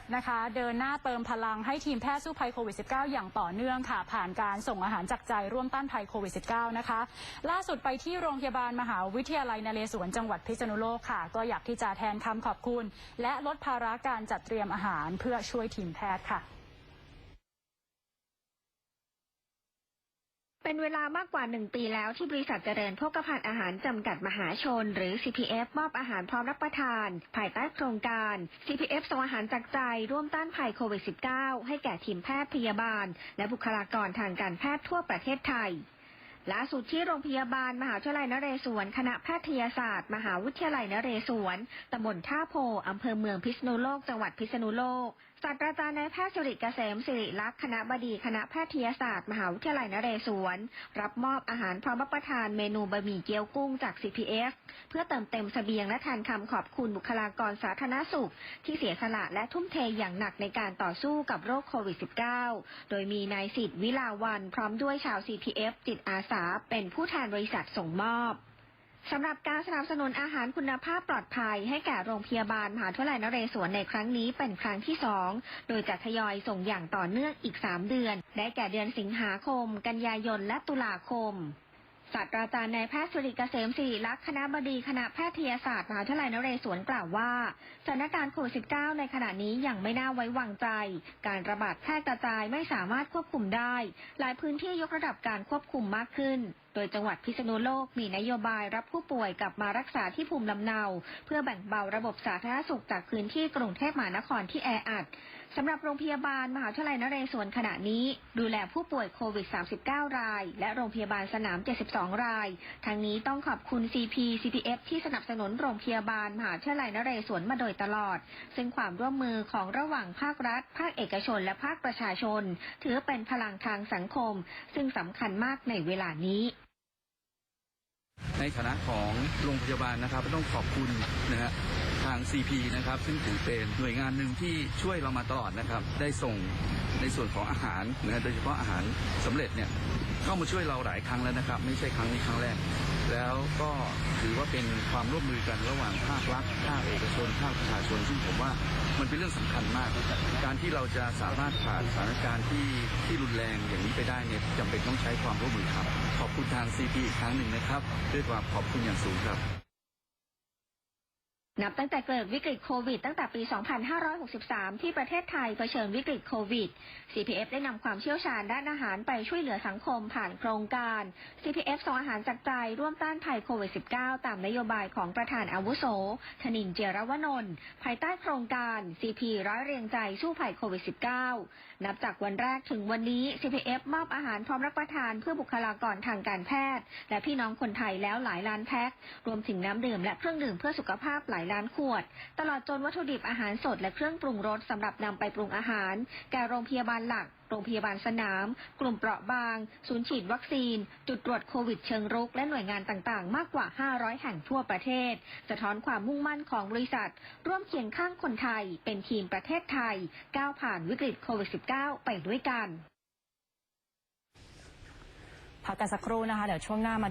F นะคะเดินหน้าเติมพลังให้ทีมแพทย์สู้ภัยโควิด -19 อย่างต่อเนื่องค่ะ ผ่านการส่งอาหารจากใจร่วมต้านภัยโควิด -19 นะคะ ล่าสุดไปที่โรงพยาบาลมหาวิทยาลัยนเรศวรจังหวัดพิษณุโลกค่ะ ก็อยากที่จะแทนคำขอบคุณ และลดภาระการจัดเตรียมอาหารเพื่อช่วยทีมแพทย์ค่ะ เป็นเวลามากกว่าหนึ่งปีแล้วที่บริษัทเจริญโภคภัณฑ์อาหารจำกัดมหาชน หรือ CPF มอบอาหารพร้อมรับประทาน ภายใต้โครงการ CPF ส่งอาหารจากใจ ร่วมต้านภัยโควิด -19 ให้แก่ทีมแพทย์พยาบาล และบุคลากรทางการแพทย์ทั่วประเทศไทย ล่าสุดที่โรงพยาบาล มหาวิทยาลัยนเรศวรคณะแพทยศาสตร์ มหาวิทยาลัยนเรศวรตำบลท่าโพอำเภอเมืองพิษณุโลก จังหวัดพิษณุโลกศาสตราจารย์นายแพทย์สิริเกษมสิริลักษณ์คณะบดีคณะแพทยศาสตร์ มหาวิทยาลัยนเรศวร รับมอบอาหารพร้อมรับประทานเมนูบะหมี่เกี๊ยวกุ้งจาก CPF เพื่อเติมเต็มเสบียงและแทนคำขอบคุณบุคลากรสาธารณสุข ที่เสียสละและทุ่มเทอย่างหนักในการต่อสู้กับโรคโควิด -19 โดยมีนายสิทธิ์วิลาวันพร้อมด้วยชาว CPF จิตอาสาเป็นผู้แทนบริษัทส่งมอบสำหรับการสนับสนุนอาหารคุณภาพปลอดภัย ให้แก่โรงพยาบาลมหาวิทยาลัยนเรศวรในครั้งนี้เป็นครั้งที่สองโดยจะทยอยส่งอย่างต่อเนื่องอีก 3 เดือน ได้แก่เดือนสิงหาคม กันยายน และตุลาคม ศาสตราจารย์นายแพทย์สุริเกษมศิริลักษณ์คณะบดีคณะแพทยศาสตร์มหาวิทยาลัยนเรศวรกล่าวว่าสถานการณ์โควิด -19 ในขณะนี้ยังไม่น่าไว้วางใจ การระบาดแพร่กระจายไม่สามารถควบคุมได้ หลายพื้นที่ยกระดับการควบคุมมากขึ้น โดยจังหวัดพิษณุโลกมีนโยบายรับผู้ป่วยกลับมารักษาที่ภูมิลำเนา เพื่อแบ่งเบาระบบสาธารณสุขจากพื้นที่กรุงเทพมหานครที่แออัด สำหรับโรงพยาบาลมหาวิทยาลัยนเรศวรขณะนี้ ดูแลผู้ป่วยโควิด 39 ราย และโรงพยาบาลสนาม 72 ราย ทั้งนี้ต้องขอบคุณ CP CPF ที่สนับสนุนโรงพยาบาลมหาวิทยาลัยนเรศวรมาโดยตลอด ซึ่งความร่วมมือของระหว่างภาครัฐ ภาคเอกชน และภาคประชาชน ถือเป็นพลังทางสังคม ซึ่งสำคัญมากในเวลานี้ ในฐานะของโรงพยาบาลนะครับต้องขอบคุณนะฮะทาง CP นะครับซึ่งถือเป็นหน่วยงานหนึ่งที่ช่วยเรามาตลอดนะครับได้ส่งในส่วนของอาหารนะฮะโดยเฉพาะอาหารสำเร็จเนี่ยเข้ามาช่วยเราหลายครั้งแล้วนะครับไม่ใช่ครั้งนี้ครั้งแรก แล้วก็ถือว่าเป็นความร่วมมือกันระหว่างภาครัฐภาคเอกชนภาคประชาชน ซึ่งผมว่ามันเป็นเรื่องสำคัญมาก การที่เราจะสามารถผ่านสถานการณ์ที่ที่รุนแรงอย่างนี้ไปได้เนี่ยจำเป็นต้องใช้ความร่วมมือครับ ขอบคุณทางซีพีอีกครั้งหนึ่งนะครับ ด้วยความขอบคุณอย่างสูงครับ นับตั้งแต่เกิดวิกฤตโควิดตั้งแต่ปี 2563 ที่ประเทศไทยเผชิญวิกฤตโควิด CPF ได้นำความเชี่ยวชาญด้านอาหารไปช่วยเหลือสังคมผ่านโครงการ CPF ส่งอาหารจากใจร่วมต้านภัยโควิด -19 ตามนโยบายของประธานอาวุโส ธนินเจรวนนท์ภายใต้โครงการ CP ร้อยเรียงใจสู้ภัยโควิด -19 นับจากวันแรกถึงวันนี้ CPF มอบอาหารพร้อมรับประทานเพื่อบุคลากรทางการแพทย์ และพี่น้องคนไทยแล้วหลายล้านแพ็ครวมถึงน้ำดื่มและเครื่องดื่มเพื่อสุขภาพหลายายล้านขวด ตลอดจนวัตถุดิบอาหารสดและเครื่องปรุงรสสำหรับนำไปปรุงอาหาร แก่โรงพยาบาลหลัก โรงพยาบาลสนาม กลุ่มเปราะบาง ศูนย์ฉีดวัคซีน จุดตรวจโควิดเชิงรุก และหน่วยงานต่างๆ มากกว่า 500 แห่งทั่วประเทศ สะท้อนความมุ่งมั่นของบริษัท ร่วมเคียงข้างคนไทย เป็นทีมประเทศไทย ก้าวผ่านวิกฤตโควิด -19 ไปด้วยกัน พักกันสักครู่นะคะ เดี๋ยวช่วงหน้ามา